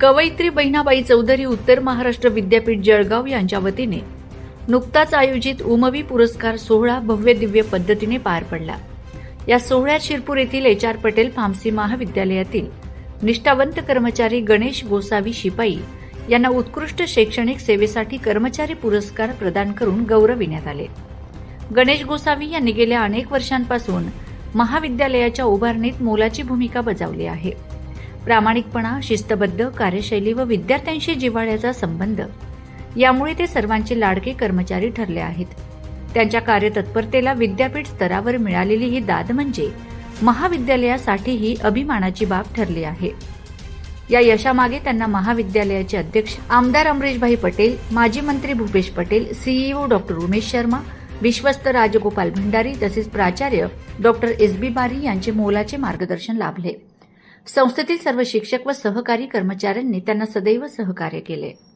कवयित्री बहिणाबाई चौधरी उत्तर महाराष्ट्र विद्यापीठ जळगाव यांच्या वतीने नुकताच आयोजित उमवी पुरस्कार सोहळा भव्य दिव्य पद्धतीने पार पडला. या सोहळ्यात शिरपूर येथील एच आर पटेल फार्मसी महाविद्यालयातील निष्ठावंत कर्मचारी गणेश गोसावी शिपाई यांना उत्कृष्ट शैक्षणिक सेवेसाठी कर्मचारी पुरस्कार प्रदान करून गौरविण्यात आले. गणेश गोसावी यांनी गेल्या अनेक वर्षांपासून महाविद्यालयाच्या उभारणीत मोलाची भूमिका बजावली आहे. प्रामाणिकपणा शिस्तबद्ध कार्यशैली व विद्यार्थ्यांशी जिव्हाळ्याचा संबंध. यामुळे ते सर्वांचे लाडके कर्मचारी ठरले आहेत. त्यांच्या कार्यतत्परतेला विद्यापीठ स्तरावर मिळालेली ही दाद म्हणजे महाविद्यालयासाठी ही अभिमानाची बाब ठरली आहे. या यशामागे त्यांना महाविद्यालयाचे अध्यक्ष आमदार अमरीशभाई पटेल माजी मंत्री भूपेश पटेल सीईओ डॉक्टर उमेश शर्मा विश्वस्त राजगोपाल भंडारी तसेच प्राचार्य डॉक्टर एस बी बारी यांचे मोलाचे मार्गदर्शन लाभले. संस्थेतील सर्व शिक्षक व सहकारी कर्मचाऱ्यांनी त्यांना सदैव सहकार्य केले.